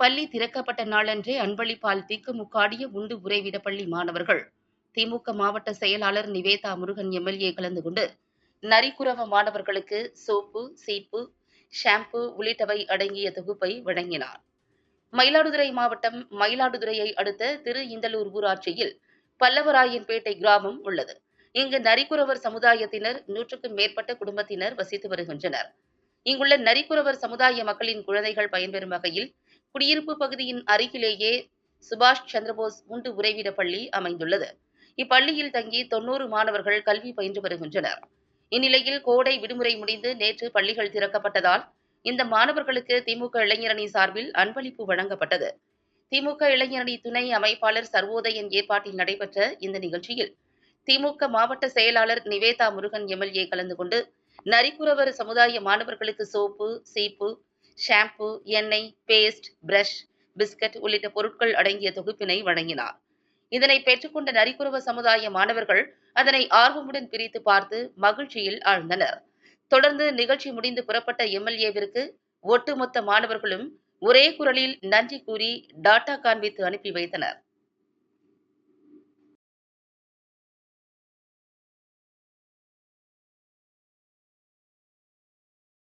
பள்ளி திறக்கப்பட்ட நாளன்றே அன்பளிப்பால் திக்குமுக்காடிய உண்டு உறைவிட பள்ளி மாணவர்கள். திமுக மாவட்ட செயலாளர் நிவேதா முருகன் எம்எல்ஏ கலந்து கொண்டு நரிக்குறவ மாணவர்களுக்கு சோப்பு சீப்பு ஷாம்பு உள்ளிட்டவை அடங்கிய தொகுப்பை வழங்கினார். மயிலாடுதுறை மாவட்டம் மயிலாடுதுறையை அடுத்த திரு இந்தலூர் ஊராட்சியில் பல்லவராயன்பேட்டை கிராமம் உள்ளது. இங்கு நரிக்குறவர் சமுதாயத்தினர் நூற்றுக்கும் மேற்பட்ட குடும்பத்தினர் வசித்து வருகின்றனர். இங்குள்ள நரிக்குறவர் சமுதாய மக்களின் குழந்தைகள் பயன்பெறும் வகையில் குடியிருப்பு பகுதியின் அருகிலேயே சுபாஷ் சந்திரபோஸ் உண்டு உறைவிட பள்ளி அமைந்துள்ளது. இப்பள்ளியில் தங்கி தொன்னூறு மாணவர்கள் கல்வி பயின்று வருகின்றனர். இந்நிலையில் கோடை விடுமுறை முடிந்து நேற்று பள்ளிகள் திறக்கப்பட்டதால் இந்த மாணவர்களுக்கு திமுக இளைஞரணி சார்பில் அன்பளிப்பு வழங்கப்பட்டது. திமுக இளைஞரணி துணை அமைப்பாளர் சர்வோதயன் ஏற்பாட்டில் நடைபெற்ற இந்த நிகழ்ச்சியில் திமுக மாவட்ட செயலாளர் நிவேதா முருகன் எம்எல்ஏ கலந்து கொண்டு நரிக்குறவர் சமுதாய மாணவர்களுக்கு சோப்பு சீப்பு ஷாம்பு எண்ணெய் பேஸ்ட் பிரஷ் பிஸ்கட் உள்ளிட்ட பொருட்கள் அடங்கிய தொகுப்பினை வழங்கினார். இதனை பெற்றுக்கொண்ட நரிக்குறவ சமுதாய மாணவர்கள் அதனை ஆர்வமுடன் பிரித்து பார்த்து மகிழ்ச்சியில் ஆழ்ந்தனர். தொடர்ந்து நிகழ்ச்சி முடிந்து புறப்பட்ட எம்எல்ஏவிற்கு ஒட்டுமொத்த மாணவர்களும் ஒரே குரலில் நன்றி கூறி டாட்டா காண்பித்து அனுப்பி வைத்தனர்.